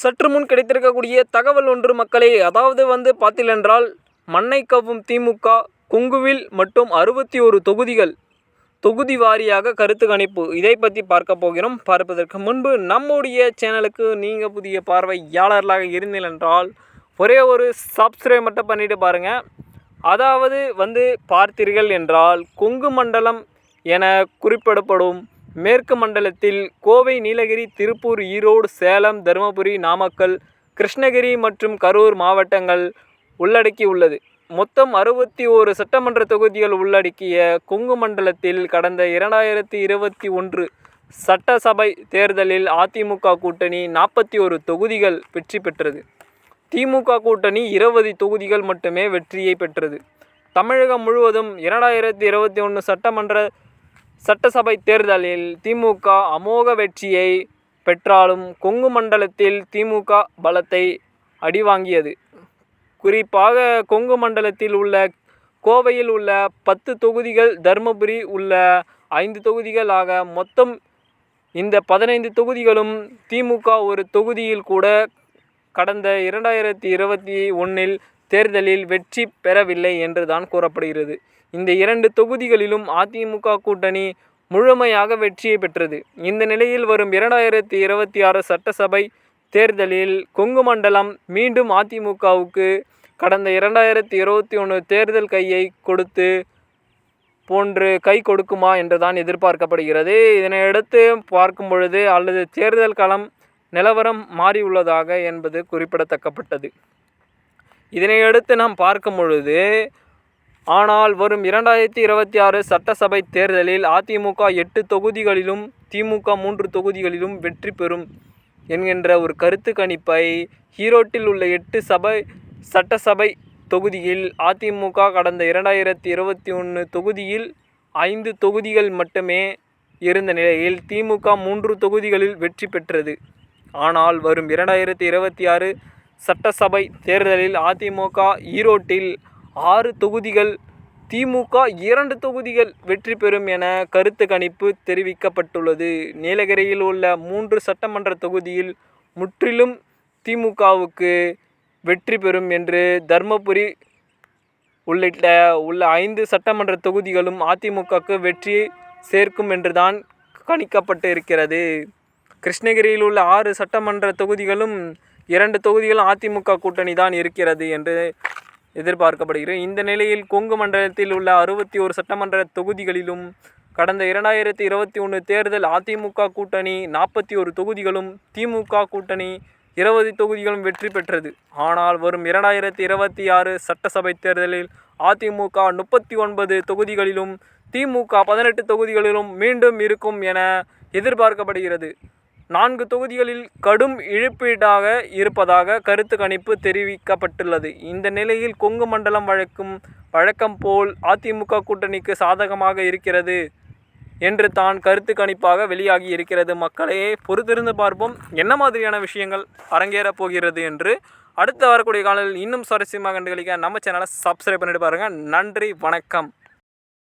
சற்று முன் கிடைத்திருக்கக்கூடிய தகவல் ஒன்று மக்களே அதாவது வந்து பார்த்தீர்களென்றால் மண்ணை கவ்வும் திமுக கொங்குவில் மட்டும் அறுபத்தி ஒரு தொகுதிகள் தொகுதி வாரியாக கருத்து கணிப்பு. இதை பற்றி பார்க்க போகிறோம். பார்ப்பதற்கு முன்பு நம்முடைய சேனலுக்கு நீங்கள் புதிய பார்வையாளர்களாக இருந்தீர்கள் என்றால் ஒரே ஒரு சப்ஸ்கிரைப் மட்டும் பண்ணிட்டு பாருங்கள் அதாவது வந்து பார்த்தீர்கள் என்றால் கொங்கு மண்டலம் என குறிப்பிடப்படும் மேற்கு மண்டலத்தில் கோவை நீலகிரி திருப்பூர் ஈரோடு சேலம் தருமபுரி நாமக்கல் கிருஷ்ணகிரி மற்றும் கரூர் மாவட்டங்கள் உள்ளடக்கியுள்ளது. மொத்தம் அறுபத்தி ஓரு சட்டமன்ற தொகுதிகள் உள்ளடக்கிய கொங்கு மண்டலத்தில் கடந்த இரண்டாயிரத்தி இருபத்தி ஒன்று சட்டசபை தேர்தலில் அதிமுக கூட்டணி நாற்பத்தி ஒரு தொகுதிகள் வெற்றி பெற்றது. திமுக கூட்டணி இருபது தொகுதிகள் மட்டுமே வெற்றியை பெற்றது. தமிழகம் முழுவதும் இரண்டாயிரத்தி இருபத்தி ஒன்று சட்டமன்ற சட்டசபை தேர்தலில் திமுக அமோக வெற்றியை பெற்றாலும் கொங்கு மண்டலத்தில் திமுக பலத்தை அடிவாங்கியது. குறிப்பாக கொங்கு மண்டலத்தில் உள்ள கோவையில் உள்ள பத்து தொகுதிகள் தருமபுரி உள்ள ஐந்து தொகுதிகளாக மொத்தம் இந்த பதினைந்து தொகுதிகளும் திமுக ஒரு தொகுதியில் கூட கடந்த இரண்டாயிரத்தி இருபத்தி ஒன்றில் தேர்தலில் வெற்றி பெறவில்லை என்று தான் கூறப்படுகிறது. இந்த இரண்டு தொகுதிகளிலும் அதிமுக கூட்டணி முழுமையாக வெற்றியை பெற்றது. இந்த நிலையில் வரும் இரண்டாயிரத்தி இருபத்தி ஆறு சட்டசபை தேர்தலில் கொங்கு மண்டலம் மீண்டும் அதிமுகவுக்கு கடந்த இரண்டாயிரத்தி இருபத்தி ஒன்று தேர்தல் கையை கொடுத்து போன்று கை கொடுக்குமா என்றுதான் எதிர்பார்க்கப்படுகிறது. இதனையடுத்து பார்க்கும் பொழுது அல்லது தேர்தல் களம் நிலவரம் மாறியுள்ளதாக என்பது குறிப்பிடத்தக்கப்பட்டது. இதனையடுத்து நாம் பார்க்கும் பொழுது ஆனால் வரும் இரண்டாயிரத்தி இருபத்தி ஆறு சட்டசபை தேர்தலில் அதிமுக எட்டு தொகுதிகளிலும் திமுக மூன்று தொகுதிகளிலும் வெற்றி பெறும் என்கின்ற ஒரு கருத்து கணிப்பை ஈரோட்டில் உள்ள எட்டு சபை சட்டசபை தொகுதியில் அதிமுக கடந்த இரண்டாயிரத்தி இருபத்தி ஒன்று தொகுதியில் ஐந்து தொகுதிகள் மட்டுமே இருந்த நிலையில் திமுக மூன்று தொகுதிகளில் வெற்றி பெற்றது. ஆனால் வரும் இரண்டாயிரத்தி இருபத்தி ஆறு சட்டசபை தேர்தலில் அதிமுக ஈரோட்டில் ஆறு தொகுதிகள் திமுக இரண்டு தொகுதிகள் வெற்றி பெறும் என கருத்து கணிப்பு தெரிவிக்கப்பட்டுள்ளது. நீலகிரியில் உள்ள மூன்று சட்டமன்ற தொகுதியில் முற்றிலும் திமுகவுக்கு வெற்றி பெறும் என்று தர்மபுரி உள்ளிட்ட உள்ள ஐந்து சட்டமன்ற தொகுதிகளும் அதிமுகவுக்கு வெற்றி சேர்க்கும் என்றுதான் கணிக்கப்பட்டு இருக்கிறது. கிருஷ்ணகிரியில் உள்ள ஆறு சட்டமன்ற தொகுதிகளும் இரண்டு தொகுதிகளும் அதிமுக கூட்டணி தான் இருக்கிறது என்று எதிர்பார்க்கப்படுகிறது. இந்த நிலையில் கொங்கு மண்டலத்தில் உள்ள அறுபத்தி ஒரு சட்டமன்ற தொகுதிகளிலும் கடந்த இரண்டாயிரத்தி இருபத்தி ஒன்று தேர்தல் அதிமுக கூட்டணி நாற்பத்தி ஒரு தொகுதிகளும் திமுக கூட்டணி இருபது தொகுதிகளும் வெற்றி பெற்றது. ஆனால் வரும் இரண்டாயிரத்தி இருபத்தி ஆறு சட்டசபை தேர்தலில் அதிமுக முப்பத்தி ஒன்பது தொகுதிகளிலும் திமுக பதினெட்டு தொகுதிகளிலும் மீண்டும் இருக்கும் என எதிர்பார்க்கப்படுகிறது. நான்கு தொகுதிகளில் கடும் இழப்பீடாக இருப்பதாக கருத்து கணிப்பு தெரிவிக்கப்பட்டுள்ளது. இந்த நிலையில் கொங்கு மண்டலம் வழக்கும் வழக்கம் போல் அதிமுக கூட்டணிக்கு சாதகமாக இருக்கிறது என்று தான் கருத்து கணிப்பாக வெளியாகி இருக்கிறது. மக்களே பொறுத்திருந்து பார்ப்போம். என்ன மாதிரியான விஷயங்கள் அரங்கேறப் போகிறது என்று அடுத்து வரக்கூடிய காலையில் இன்னும் சுவாரஸ்யமாக கண்டுகளிக்க நம்ம சேனலை சப்ஸ்கிரைப் பண்ணிட்டு பாருங்கள் நன்றி வணக்கம்.